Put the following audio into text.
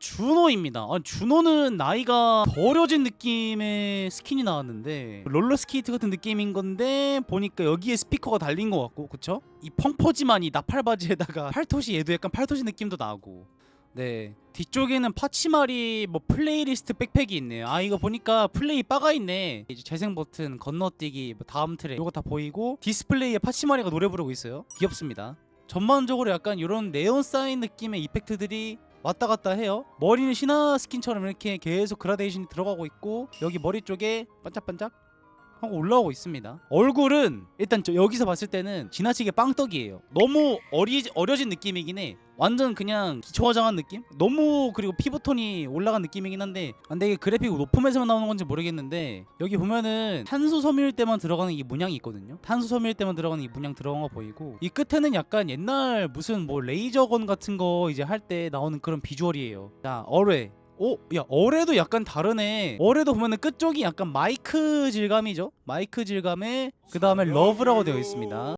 준호입니다. 아, 준호는 나이가 더 어려진 느낌의 스킨이 나왔는데 롤러 스케이트 같은 느낌인 건데 보니까 여기에 스피커가 달린 것 같고 그쵸? 이 펑퍼짐한 이 나팔 바지에다가 팔토시 얘도 약간 팔토시 느낌도 나고. 네 뒤쪽에는 파치마리 뭐 플레이리스트 백팩이 있네요. 아 이거 보니까 플레이 바가 있네. 이제 재생 버튼 건너뛰기 뭐 다음 트랙 이거 다 보이고 디스플레이에 파치마리가 노래 부르고 있어요. 귀엽습니다. 전반적으로 약간 이런 네온 사인 느낌의 이펙트들이 왔다 갔다 해요. 머리는 신화 스킨처럼 이렇게 계속 그라데이션이 들어가고 있고 여기 머리 쪽에 반짝반짝 하고 올라오고 있습니다. 얼굴은 일단 저 여기서 봤을 때는 지나치게 빵떡이에요. 너무 어리, 어려진 느낌이긴 해. 완전 그냥 기초 화장한 느낌? 너무 그리고 피부톤이 올라간 느낌이긴 한데 아, 근데 이게 그래픽 높음에서만 나오는 건지 모르겠는데 여기 보면은 탄소 섬유일 때만 들어가는 이 문양이 있거든요. 탄소 섬유일 때만 들어가는 이 문양 들어간 거 보이고 이 끝에는 약간 옛날 무슨 뭐 레이저건 같은 거 이제 할 때 나오는 그런 비주얼이에요. 자 어뢰 오, 야, 어뢰도 약간 다르네. 어뢰도 보면은 끝쪽이 약간 마이크 질감이죠. 마이크 질감에 그 다음에 러브라고 되어 있습니다.